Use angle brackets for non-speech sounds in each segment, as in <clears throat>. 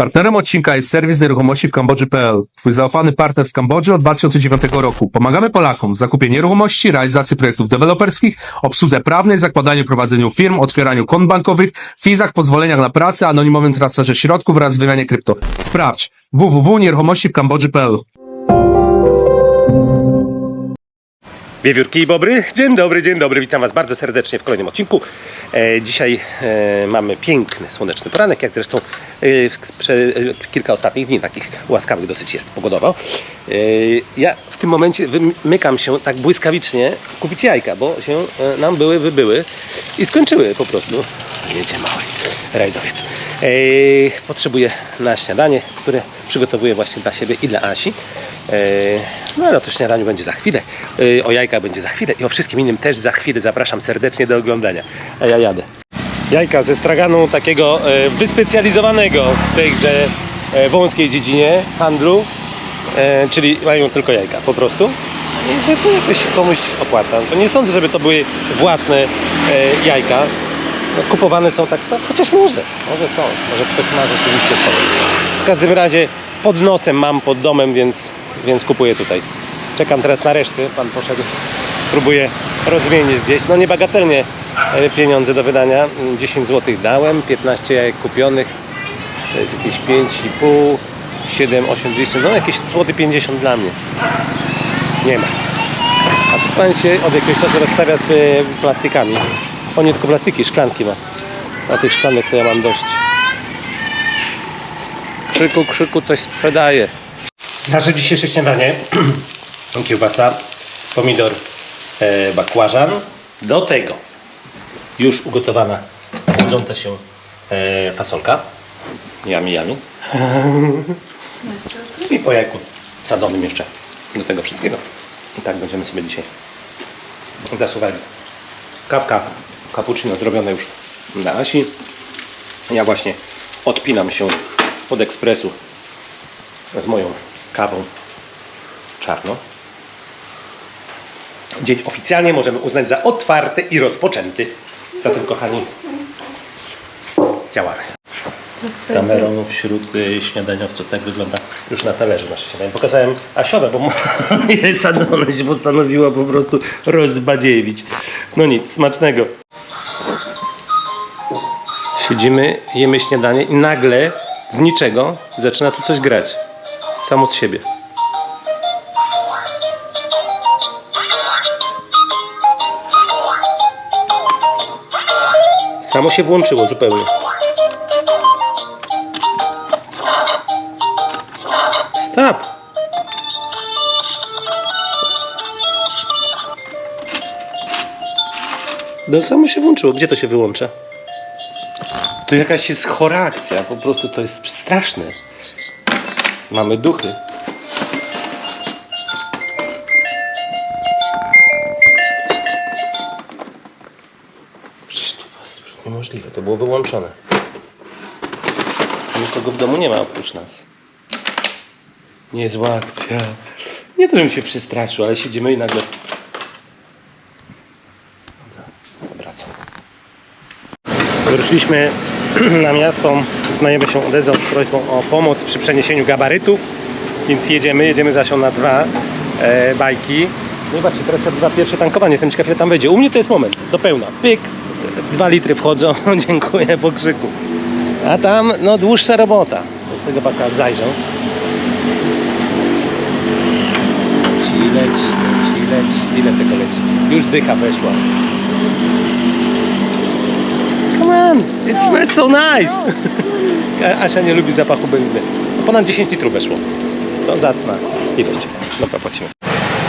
Partnerem odcinka jest serwis nieruchomości w Kambodży.pl, twój zaufany partner w Kambodży od 2009 roku. Pomagamy Polakom w zakupie nieruchomości, realizacji projektów deweloperskich, obsłudze prawnej, zakładaniu prowadzeniu firm, otwieraniu kont bankowych, wizach, pozwoleniach na pracę, anonimowym transferze środków oraz wymianie krypto. Sprawdź www.nieruchomości Wiewiórki i Bobry, dzień dobry, dzień dobry, witam Was bardzo serdecznie w kolejnym odcinku. E, dzisiaj e, mamy piękny, słoneczny poranek, jak zresztą e, prze, e, kilka ostatnich dni takich łaskawych dosyć jest pogodowo. E, ja w tym momencie wymykam się tak błyskawicznie kupić jajka, bo się e, nam były, wybyły i skończyły po prostu. Jedzie mały rajdowiec. E, potrzebuję na śniadanie, które przygotowuję właśnie dla siebie i dla Asi. No ale o to śniadaniu będzie za chwilę, o jajkach będzie za chwilę i o wszystkim innym też za chwilę. Zapraszam serdecznie do oglądania. A ja jadę. Jajka ze straganu takiego e, wyspecjalizowanego w tejże e, wąskiej dziedzinie handlu, e, czyli mają tylko jajka po prostu. I że to jakoś komuś opłaca. To nie sądzę, żeby to były własne jajka. No, kupowane są tak, staro- chociaż może, może są, może ktoś ma rzeczywiście swoje. W każdym razie pod nosem mam, pod domem, więc, więc kupuję tutaj. Czekam teraz na resztę, pan poszedł, próbuję rozmienić gdzieś, no niebagatelnie e, pieniądze do wydania, Mm, 10 zł dałem, 15 jajek kupionych, to jest jakieś 5,5, 7, 8, 200, no jakieś złoty 50 dla mnie. Nie ma. A tu pan się od jakiegoś czasu rozstawia z e, plastikami. O nie tylko plastiki, szklanki ma. A tych szklanek to ja mam dość. Krzyku, krzyku, coś sprzedaje. Nasze dzisiejsze śniadanie. <clears throat> Kiełbasa, pomidor, e, bakłażan. Do tego już ugotowana, chłodząca się e, fasolka. Jami, jami. I po jajku sadzonym jeszcze do tego wszystkiego. I tak będziemy sobie dzisiaj zasuwali. Kawka cappuccino zrobione już dla Asi. Ja właśnie odpinam się spod ekspresu z moją kawą czarną. Dzień oficjalnie możemy uznać za otwarty i rozpoczęty. Zatem kochani, działamy. Z kamerą wśród śniadaniowców. Tak wygląda już na talerzu nasze śniadanie. Pokazałem Asiowe, bo moje <laughs> sadzone się postanowiło po prostu rozbadziewić. No nic, smacznego. Siedzimy, jemy śniadanie i nagle z niczego zaczyna tu coś grać. Samo z siebie. Samo się włączyło zupełnie. Stop! No samo się włączyło. Gdzie to się wyłącza? To jakaś jest chora akcja. Po prostu to jest straszne. Mamy duchy. Przecież to prostu już niemożliwe. To było wyłączone. Nikogo w domu nie ma oprócz nas. Niezła akcja. Nie to, żebym się przestraszył, ale siedzimy i nagle... Wyruszyliśmy <clears throat> na miasto. Znajomy się odezwał z prośbą o pomoc przy przeniesieniu gabarytów, więc jedziemy. Jedziemy zaś na dwa e, bajki. No i właśnie, teraz odbywa pierwsze tankowanie. Jestem ciekaw, ile tam będzie. U mnie to jest moment, do pełna. Pyk, dwa litry wchodzą. <laughs> Dziękuję po krzyku. A tam, no, dłuższa robota. Do tego baka zajrzę. Leci, leci, leci, leci. Ile tego leci? Już dycha weszła. It smells so nice. <laughs> Asia nie lubi zapachu benzyny. No ponad 10 litrów weszło. To zacna ilość. Dobra, płacimy.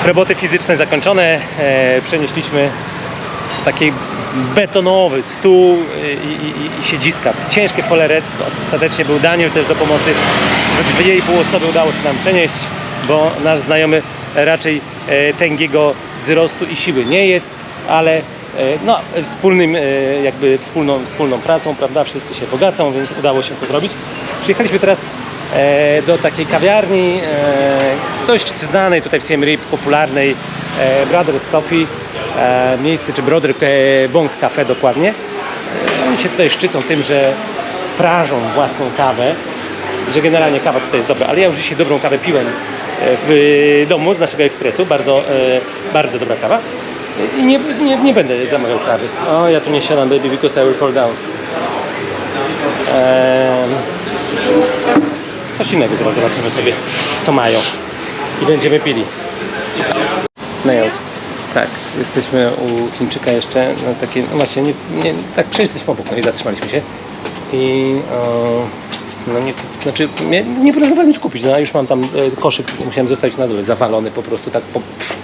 Roboty fizyczne zakończone. E, przenieśliśmy taki betonowy stół e, i, i, i siedziska. Ciężkie w cholerę. Ostatecznie był Daniel też do pomocy. We dwie i pół osoby udało się nam przenieść, bo nasz znajomy raczej e, tęgiego wzrostu i siły nie jest, ale no, wspólnym, e, jakby wspólną, wspólną pracą, prawda, wszyscy się bogacą, więc udało się to zrobić. Przyjechaliśmy teraz e, do takiej kawiarni, e, dość znanej tutaj w Siem Reap, popularnej e, Brothers Coffee, e, miejsce, czy Brother e, Bong Cafe dokładnie. E, Oni się tutaj szczycą tym, że prażą własną kawę że generalnie kawa tutaj jest dobra, ale ja już dzisiaj dobrą kawę piłem e, w domu z naszego ekspresu, bardzo, e, bardzo dobra kawa. I nie, nie, nie będę zamawiał kawy. O, ja tu nie siadam, baby, because I will fall down. Ehm, coś innego teraz zobaczymy sobie, co mają. I będziemy pili. Nails. Tak, jesteśmy u Chińczyka jeszcze na takie, no właśnie, nie, nie, tak przejdziemy obok, no i zatrzymaliśmy się. I o, no nie, znaczy nie, nie planowałem nic kupić, no a już mam tam e, koszyk, musiałem zostawić na dole, zawalony po prostu tak po... Pff.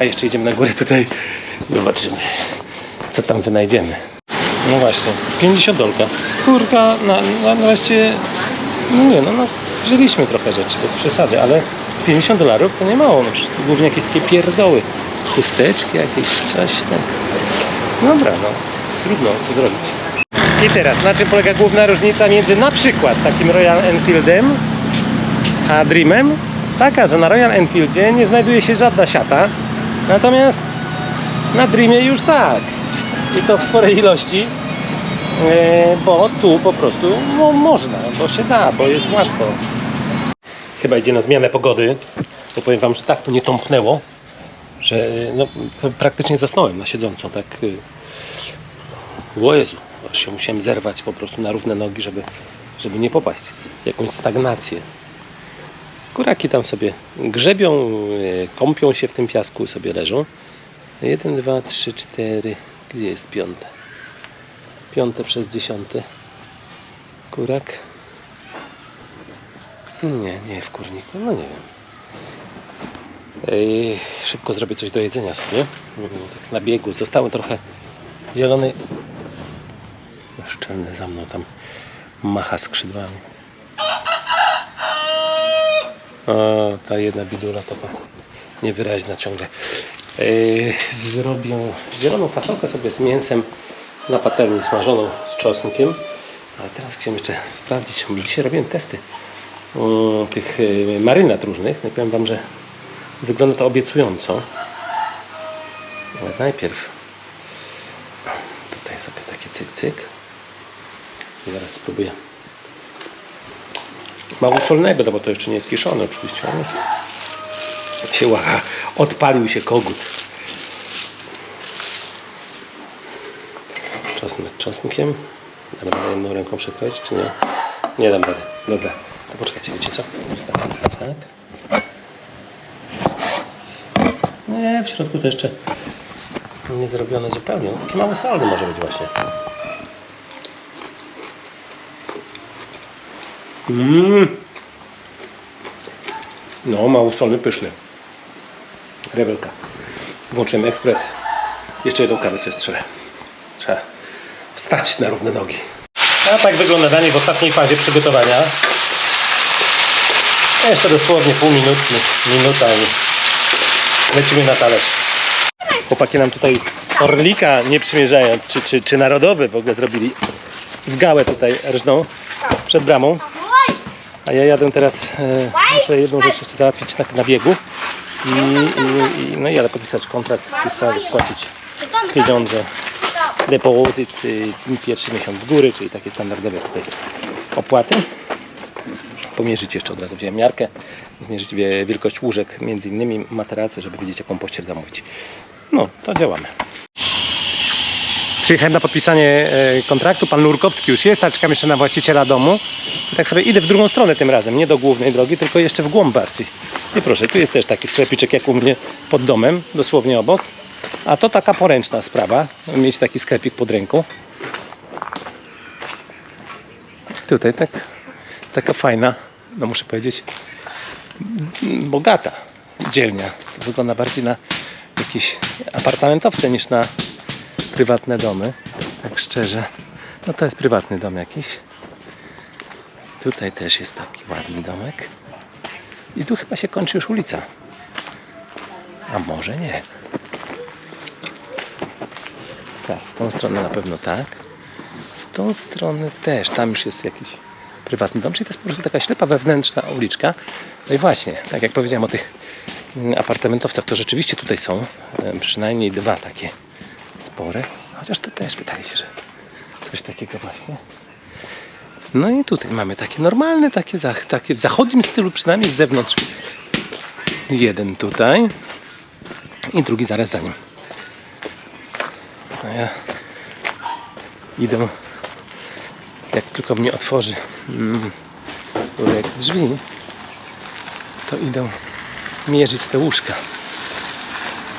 A jeszcze idziemy na górę tutaj, zobaczymy, co tam wynajdziemy. No właśnie, 50 dolka. Kurka, na, na, no nie, no, no wzięliśmy trochę rzeczy, bez przesady, ale 50 dolarów to nie mało, no to głównie jakieś takie pierdoły, chusteczki jakieś, coś tam. Dobra, no, trudno co zrobić. I teraz, na czym polega główna różnica między na przykład takim Royal Enfieldem a Dreamem? Taka, że na Royal Enfieldzie nie znajduje się żadna siata, natomiast na Dreamie już tak. I to w sporej ilości, e, bo tu po prostu no, można, bo się da, bo jest łatwo. Chyba idzie na zmianę pogody, bo powiem Wam, że tak to nie tąpnęło, że no, praktycznie zasnąłem na siedząco, tak. y, O Jezu, aż się musiałem zerwać po prostu na równe nogi, żeby, żeby nie popaść jakąś stagnację. Kuraki tam sobie grzebią, y, kąpią się w tym piasku, sobie leżą. Jeden, dwa, trzy, cztery. Gdzie jest piąte? Piąte przez dziesiąte. Kurak. Nie, nie w kurniku, no nie wiem. Ej, szybko zrobię coś do jedzenia sobie. Tak na biegu. Zostały trochę zielonej. Szczelny za mną tam macha skrzydłami. O, ta jedna bidula to niewyraźna ciągle. Yy, zrobię zieloną fasolkę sobie z mięsem na patelni smażoną z czosnkiem. Ale teraz chciałem jeszcze sprawdzić, bo dzisiaj robiłem testy mm, tych yy, marynat różnych. No i powiem Wam, że wygląda to obiecująco. Ale najpierw tutaj sobie takie cyk cyk. I zaraz spróbuję mało solnego, no bo to jeszcze nie jest kiszone oczywiście. Ale się łacha. Odpalił się kogut. Czosnek czosnkiem. Radę jedną ręką przekroić, czy nie? Nie dam rady. Dobra. To poczekajcie, wiecie co? Tak. Nie, w środku to jeszcze nie zrobione zupełnie. No, taki mały solny może być właśnie. Mmm. No, mało solny, pyszny. Rewelka. Włączymy ekspres. Jeszcze jedną kawę sobie strzelę. Trzeba wstać na równe nogi. A tak wygląda danie w ostatniej fazie przygotowania. Jeszcze dosłownie pół minutki, minuta i lecimy na talerz. Chłopaki nam tutaj orlika nie przymierzając, czy, czy, czy narodowy w ogóle zrobili w gałę tutaj rżną przed bramą. A ja jadę teraz, e, muszę jedną rzecz jeszcze załatwić na, na biegu. I, i, i, no i jadę podpisać kontrakt, pisać, płacić pieniądze, depozyt, y, pierwszy miesiąc w góry, czyli takie standardowe tutaj opłaty. Pomierzyć jeszcze od razu wziąłem miarkę, zmierzyć wie- wielkość łóżek, między innymi materacy, żeby wiedzieć jaką pościel zamówić. No, to działamy. Przyjechałem na podpisanie e, kontraktu, pan Lurkowski już jest, a czekam jeszcze na właściciela domu. I tak sobie idę w drugą stronę tym razem, nie do głównej drogi, tylko jeszcze w głąb bardziej. I proszę, tu jest też taki sklepiczek jak u mnie pod domem, dosłownie obok. A to taka poręczna sprawa, mieć taki sklepik pod ręką. Tutaj tak, taka fajna, no muszę powiedzieć, bogata dzielnia. To wygląda bardziej na jakieś apartamentowce niż na prywatne domy. Tak szczerze. No to jest prywatny dom jakiś. Tutaj też jest taki ładny domek. I tu chyba się kończy już ulica. A może nie. Tak, w tą stronę na pewno tak. W tą stronę też. Tam już jest jakiś prywatny dom, czyli to jest po prostu taka ślepa wewnętrzna uliczka. No i właśnie, tak jak powiedziałem o tych mm, apartamentowcach, to rzeczywiście tutaj są em, przynajmniej dwa takie spore. Chociaż to też wydaje się, że coś takiego właśnie. No i tutaj mamy takie normalne, takie, takie w zachodnim stylu, przynajmniej z zewnątrz. Jeden tutaj i drugi zaraz za nim. A ja idę, jak tylko mnie otworzy mm, drzwi, to idę mierzyć te łóżka.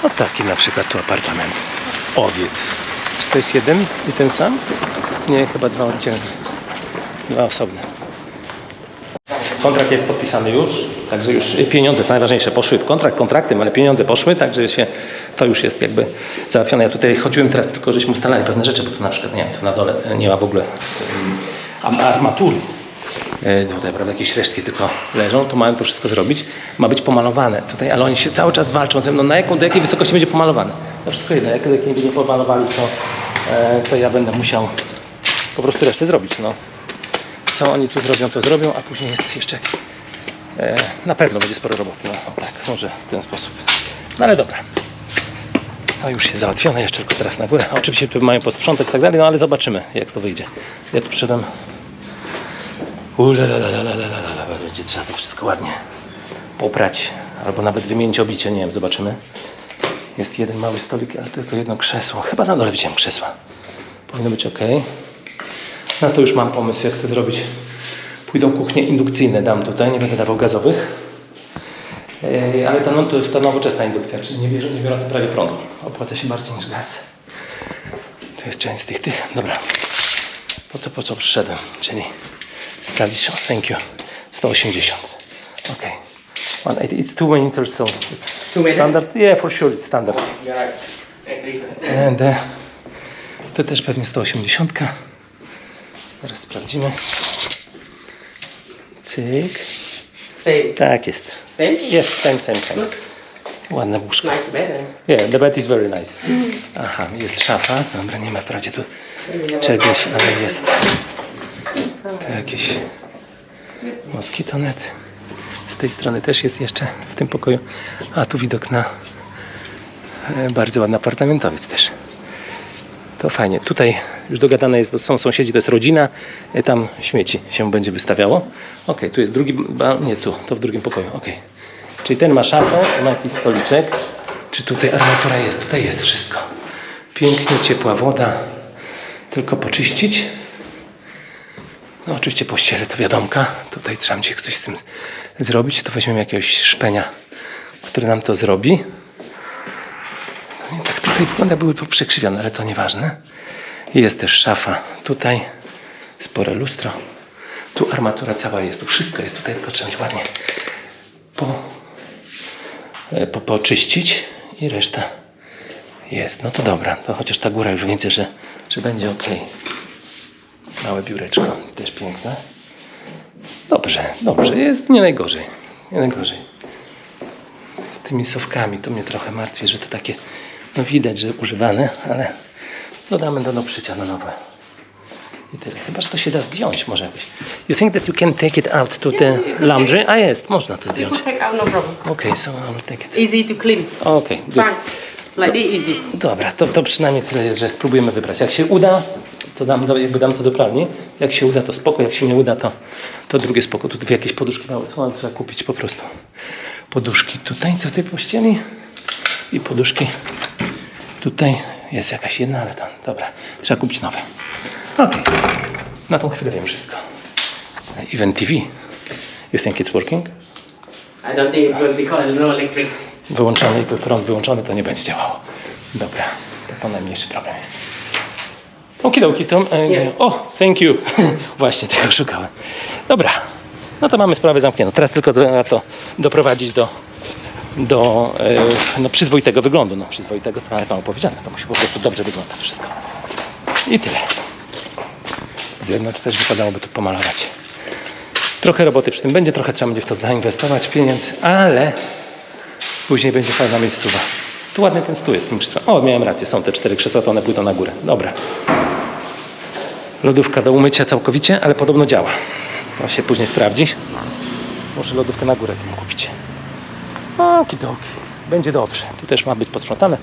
O taki na przykład tu apartament. Owiec. Czy to jest jeden i ten sam? Nie, chyba dwa oddzielne. Dwa osobne. Kontrakt jest podpisany już, także już pieniądze, co najważniejsze, poszły kontrakt kontraktem, ale pieniądze poszły, także się, to już jest jakby załatwione. Ja tutaj chodziłem teraz tylko, żeśmy ustalali pewne rzeczy, bo tu na przykład, nie wiem, tu na dole nie ma w ogóle armatury. E, Tutaj prawda, jakieś resztki tylko leżą, to mają to wszystko zrobić. Ma być pomalowane tutaj, ale oni się cały czas walczą ze mną, na jaką, do jakiej wysokości będzie pomalowane. No wszystko jedno, jak kiedy nie pomalowali, to, e, to ja będę musiał po prostu resztę zrobić. No. Co oni tu zrobią, to zrobią, a później jest jeszcze e, na pewno będzie sporo roboty. No, tak, może w ten sposób. No ale dobra. No już się załatwione, jeszcze tylko teraz na górę. Oczywiście tu mają posprzątać i tak dalej, no ale zobaczymy jak to wyjdzie. Ja tu przyszedłem. Będzie trzeba to wszystko ładnie poprać, albo nawet wymienić obicie, nie wiem, zobaczymy. Jest jeden mały stolik, ale tylko jedno krzesło. Chyba na dole widziałem krzesła. Powinno być ok. No to już mam pomysł, jak to zrobić. Pójdą kuchnie indukcyjne, dam tutaj, nie będę dawał gazowych. Ale ta, no, to jest ta nowoczesna indukcja, czyli nie, bierze, nie biorąca prawie prądu. Opłaca się bardziej niż gaz. To jest część z tych, tych. Dobra. Po to, po co przyszedłem, czyli sprawdzić. Oh, thank you. 180. Ok. 180. It's two meters, so it's Two standard. Yeah, for sure, it's standard. And, uh, to też pewnie 180. Zaraz sprawdzimy. Cyk. Same. Tak jest. Same? Jest, same, same, same. Ładne łóżko. Nice bed. eh? Yeah, the bed is very nice. Aha, jest szafa. Dobra, nie ma wprawdzie tu czegoś, ale jest to jakieś moskitonet. Z tej strony też jest jeszcze w tym pokoju. A tu widok na e, bardzo ładny apartamentowiec też. To fajnie. Tutaj już dogadane jest, są sąsiedzi, to jest rodzina, e, tam śmieci się będzie wystawiało. Ok, tu jest drugi, nie tu, to w drugim pokoju. Ok. Czyli ten ma szafę, ma jakiś stoliczek. Czy tutaj armatura jest? Tutaj jest wszystko. Pięknie, ciepła woda. Tylko poczyścić. No oczywiście pościele to wiadomka. Tutaj trzeba będzie coś z tym zrobić. To weźmiemy jakiegoś szpenia, który nam to zrobi. No i tak tutaj wygląda, były poprzekrzywione, ale to nieważne. Jest też szafa tutaj. Spore lustro. Tu armatura cała jest. Tu wszystko jest tutaj, tylko trzeba ładnie po, e, po, poczyścić i reszta jest. No to dobra, to chociaż ta góra już widzę, że, że będzie ok. Małe biureczko, też piękne. Dobrze, dobrze, jest nie najgorzej. Nie najgorzej. Z tymi sowkami to mnie trochę martwi, że to takie, no widać, że używane, ale dodamy do przycia na nowe. I tyle. Chyba, że to się da zdjąć może jakoś. You think that you can take it out to the laundry? A jest, można to zdjąć. could take out no problem. Okay, so I'll take it. Easy to clean. Okay, good. Fine. Like this easy. Dobra, to, to przynajmniej tyle jest, że spróbujemy wybrać. Jak się uda, to dam, jakby dam to do pralni. Jak się uda, to spoko. Jak się nie uda, to, to drugie spoko. Tu jakieś poduszki małe są, ale trzeba kupić po prostu poduszki tutaj, do tej pościeli i poduszki tutaj. Jest jakaś jedna, ale tam, dobra. Trzeba kupić nowe. Okej. Na tą chwilę wiem wszystko. Event TV. You think it's working? I don't think because because there's no electric. wyłączony prąd wyłączony, to nie będzie działało. Dobra, to to najmniejszy problem jest. Okidoki, to... E, Nie. o, thank you. <laughs> Właśnie tego szukałem. Dobra, no to mamy sprawę zamkniętą. Teraz tylko trzeba to doprowadzić do, do e, no, przyzwoitego wyglądu. No, przyzwoitego to ale pan powiedziane, to musi po prostu dobrze wyglądać wszystko. I tyle. Z zewnątrz też wypadałoby tu pomalować. Trochę roboty przy tym będzie, trochę trzeba będzie w to zainwestować pieniędzy, ale Później będzie fajna miejscowa. Tu ładny ten stół jest z tym krzesłem. O, miałem rację, są te cztery krzesła, to one pójdą na górę. Dobra. Lodówka do umycia całkowicie, ale podobno działa. To się później sprawdzi. Może lodówkę na górę tym kupić. Okidoki. Będzie dobrze. Tu też ma być posprzątane.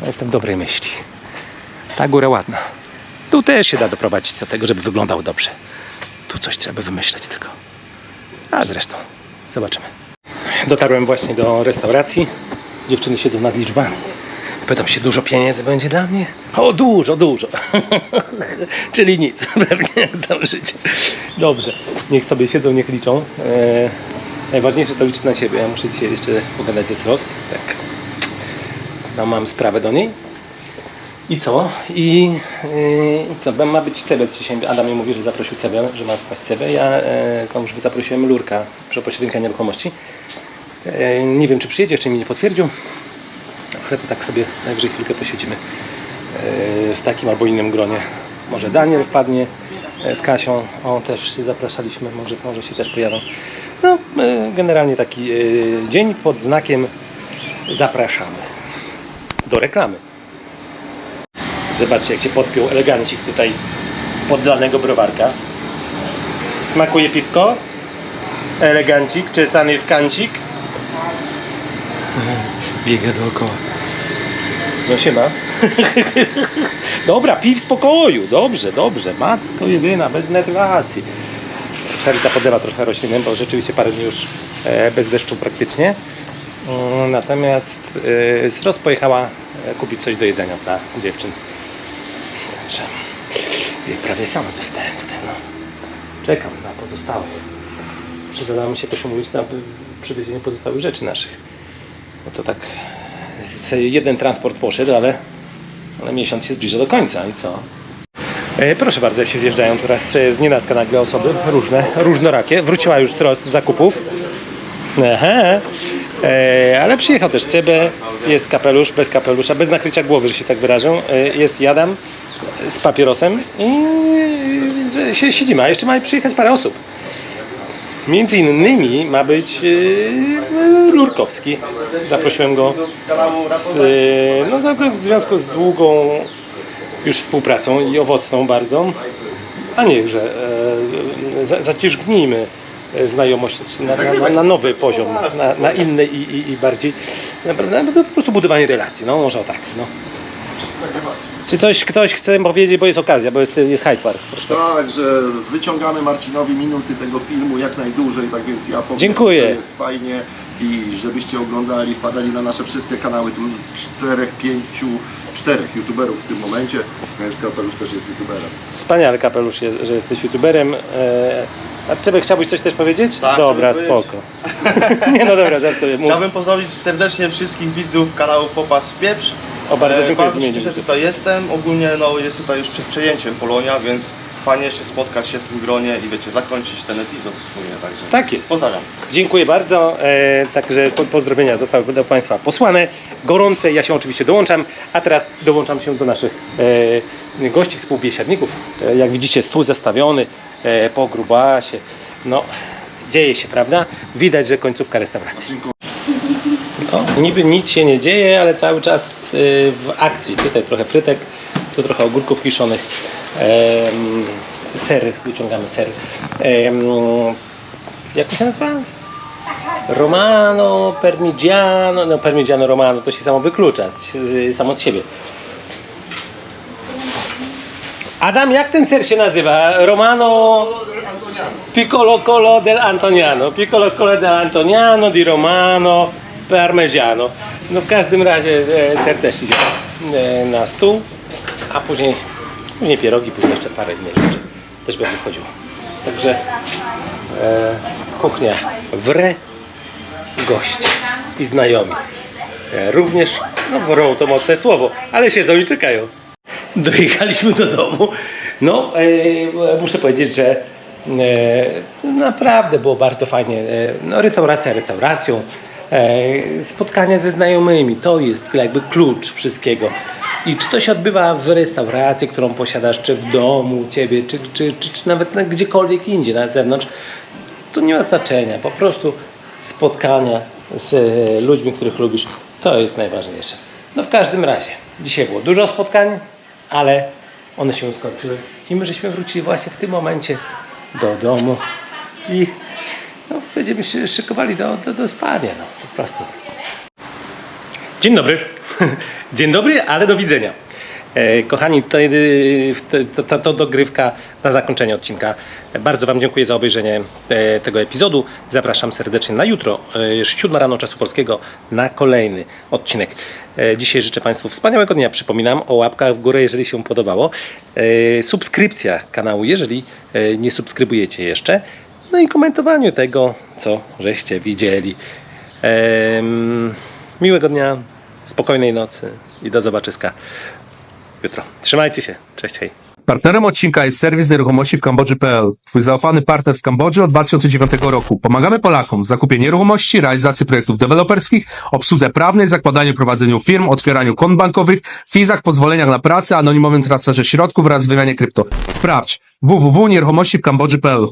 No, jestem dobrej myśli. Ta góra ładna. Tu też się da doprowadzić do tego, żeby wyglądał dobrze. Tu Tu coś trzeba wymyśleć tylko. A zresztą, zobaczymy. Dotarłem właśnie do restauracji. Dziewczyny siedzą nad liczbami. Pytam się, dużo pieniędzy będzie dla mnie? O, dużo, dużo. <laughs> Czyli nic, <laughs> pewnie znam życie. Dobrze, niech sobie siedzą, niech liczą. E, najważniejsze to liczyć na siebie. Ja muszę dzisiaj jeszcze pogadać ze Sros. Tak. No, mam sprawę do niej. I co? I, yy, co? Ma być Cebet dzisiaj. Adam mi mówi, że zaprosił Cebę, że ma wpaść Cebę. Ja e, znowu zaprosiłem Lurka przy pośrednika nieruchomości. E, nie wiem, czy przyjedzie, jeszcze mi nie potwierdził. Ale to tak sobie najwyżej chwilkę posiedzimy e, w takim albo innym gronie. Może Daniel wpadnie e, z Kasią. O, też się zapraszaliśmy, może, może się też pojawią. No, e, generalnie taki dzień pod znakiem zapraszamy do reklamy. Zobaczcie, jak się podpiął elegancik tutaj podlanego browarka. Smakuje piwko? Elegancik, czesany w kancik. Biega dookoła. No się ma. Dobra, pij w spokoju. Dobrze, dobrze. Matko jedyna, bez nerwacji. Szarita podlewa trochę rośliny, bo rzeczywiście parę dni już e, bez deszczu praktycznie. Natomiast e, Sros pojechała e, kupić coś do jedzenia dla dziewczyn. Także prawie sam zostałem tutaj. No. Czekam na pozostałych. Przyzadamy się też umówić na przywiezienie pozostałych rzeczy naszych. No to tak jeden transport poszedł, ale, ale miesiąc się zbliża do końca i co? E, proszę bardzo, jak się zjeżdżają teraz e, z nienacka nagle osoby, różne, różnorakie. Wróciła już z zakupów. Aha. E, ale przyjechał też CB, jest kapelusz, bez kapelusza, bez nakrycia głowy, że się tak wyrażę. Jest Jadam z papierosem i się siedzimy, a jeszcze ma przyjechać parę osób. Między innymi ma być e, Lurkowski. Zaprosiłem go z, e, no, w związku z długą już współpracą i owocną bardzo. A niechże, zaciągnijmy e, znajomość na, na, na, na nowy poziom, na, na inny i, i, i bardziej, naprawdę, no, po prostu budowanie relacji, no może tak. No. Czy coś ktoś chce powiedzieć, bo jest okazja, bo jest, jest Hyde Park. Proszę bardzo. Tak, że wyciągamy Marcinowi minuty tego filmu jak najdłużej, tak więc ja powiem, Dziękuję. że jest fajnie i żebyście oglądali, wpadali na nasze wszystkie kanały, tu czterech, pięciu, czterech youtuberów w tym momencie, Mieszka Kapelusz też jest youtuberem. Wspaniały kapelusz, jest, że jesteś youtuberem. E, a Czebek, chciałbyś coś też powiedzieć? Tak, dobra, chciałbym spoko. <laughs> Nie no dobra, żartuję. Mów. Chciałbym pozdrowić serdecznie wszystkich widzów kanału Popas w Pieprz. O, bardzo E, dziękuję bardzo się cieszę, że widzów. tutaj jestem. Ogólnie no, jest tutaj już przed przejęciem Polonia, więc fajnie jeszcze spotkać się w tym gronie i wiecie, zakończyć ten epizod wspólnie. Także Tak jest. Pozdrawiam. Dziękuję bardzo. E, także po, pozdrowienia zostały do Państwa posłane. Gorące, ja się oczywiście dołączam, a teraz dołączam się do naszych e, gości, współbiesiadników. E, jak widzicie, stół zestawiony e, po grubasie. No, dzieje się, prawda? Widać, że końcówka restauracji. No, niby nic się nie dzieje, ale cały czas e, w akcji. Tutaj trochę frytek, tu trochę ogórków kiszonych. Ser, wyciągamy ser. Jak to się nazywa? Romano, Permigiano, no Permigiano Romano to się samo wyklucza, samo z siebie. Adam, jak ten ser się nazywa? Romano Piccolo Colo del Antoniano. Piccolo Colo del Antoniano di Romano Parmigiano. No w każdym razie e, ser też idzie e, na stół, a później, później pierogi, później jeszcze parę innych rzeczy też będzie wchodziło. Także e, kuchnia wre goście i znajomi. E, również, no wrą to mocne słowo, ale siedzą i czekają. Dojechaliśmy do domu. No, e, muszę powiedzieć, że e, naprawdę było bardzo fajnie. E, no, restauracja restauracją. E, spotkania ze znajomymi to jest jakby klucz wszystkiego. I czy to się odbywa w restauracji, którą posiadasz, czy w domu ciebie, czy, czy, czy, czy nawet na gdziekolwiek indziej na zewnątrz, to nie ma znaczenia. Po prostu spotkania z e, ludźmi, których lubisz, to jest najważniejsze. No w każdym razie, dzisiaj było dużo spotkań, ale one się skończyły i my żeśmy wrócili właśnie w tym momencie do domu i no, będziemy się szykowali do, do, do spania, no po prostu. Dzień dobry. <laughs> Dzień dobry, ale do widzenia. E, Kochani, to, y, to, to, to dogrywka na zakończenie odcinka. Bardzo Wam dziękuję za obejrzenie e, tego epizodu. Zapraszam serdecznie na jutro, e, 7 rano czasu polskiego, na kolejny odcinek. E, Dzisiaj życzę Państwu wspaniałego dnia. Przypominam o łapkach w górę, jeżeli się podobało. E, Subskrypcja kanału, jeżeli e, nie subskrybujecie jeszcze. No i komentowaniu tego, co żeście widzieli. Em, Miłego dnia, spokojnej nocy i do zobaczyska jutro. Trzymajcie się. Cześć, hej. Partnerem odcinka jest serwis nieruchomości w Kambodży.pl, twój zaufany partner w Kambodży od 2009 roku. Pomagamy Polakom w zakupie nieruchomości, realizacji projektów deweloperskich, obsłudze prawnej, zakładaniu prowadzeniu firm, otwieraniu kont bankowych, wizach, pozwoleniach na pracę, anonimowym transferze środków oraz wymianie krypto. Sprawdź www.nieruchomościwkambodży.pl